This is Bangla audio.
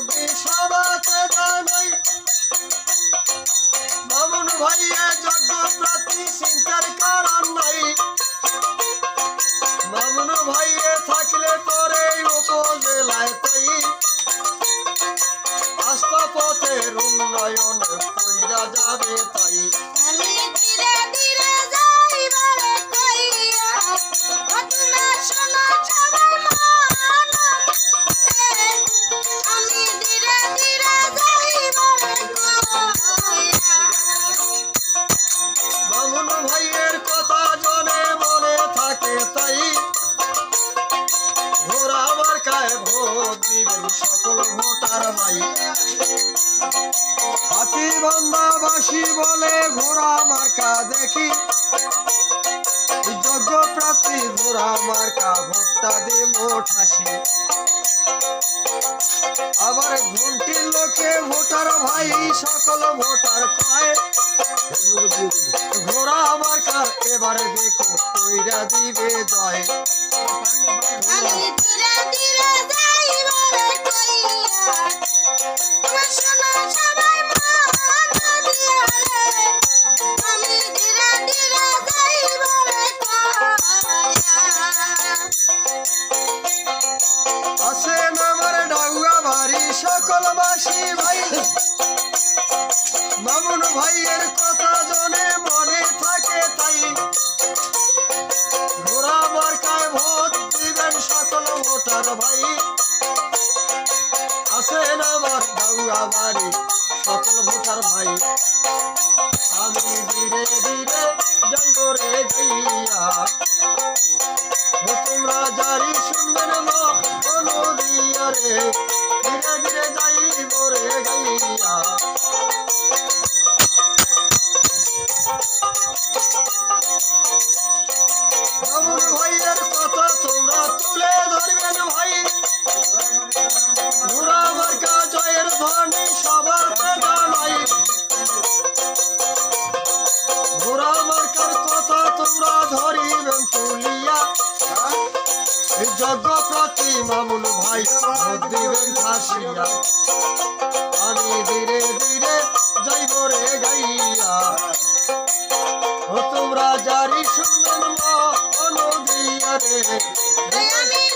বিশ্ববাসে জানাই। মামুন ভাইয়ে যজ্ঞ প্রতি চিন্তার কারণ নাই। মামুন ভাইয়ে থাকলে পরে উপজেলায় তাই। রাস্তা উন্নয়ন কইরা যাবে তাই। হাতি বান্দাবাসী বলে ঘোরা মার্কা দেখি। যোগ্য প্রার্থী ঘোরা মার্কা ভোটটা দে মোট হাসি আবার ঘন্টির লোকে ভোটার ভাই সকল ভোটার কয় ঘোড়া আমার কার এবারে দেখো কইরা দিবে জয় সকল বাসী ভাই। মামুন ভাইয়ের কথা জনে মনে থাকে তাই। ঘোড়া মার্কায় ভোট দিবেন সকল ভোটার ভাই। আসেন আমার ডাউয়া বাড়ি সকল ভোটার ভাই। আমি ধীরে ধীরে যাইব রে যাইয়া তোমরা জারি শুনবেন মা অনুদিয়া রে ধীরে ধীরে তোমরা ধরিবেন তুলিয়া প্রতি মামুন ভাই দিবেন ফাঁসিয়া আমি ধীরে ধীরে যাইব রে গাইয়া। ও তোমরা জারি শুনবেন মা অনুদিয়া রে।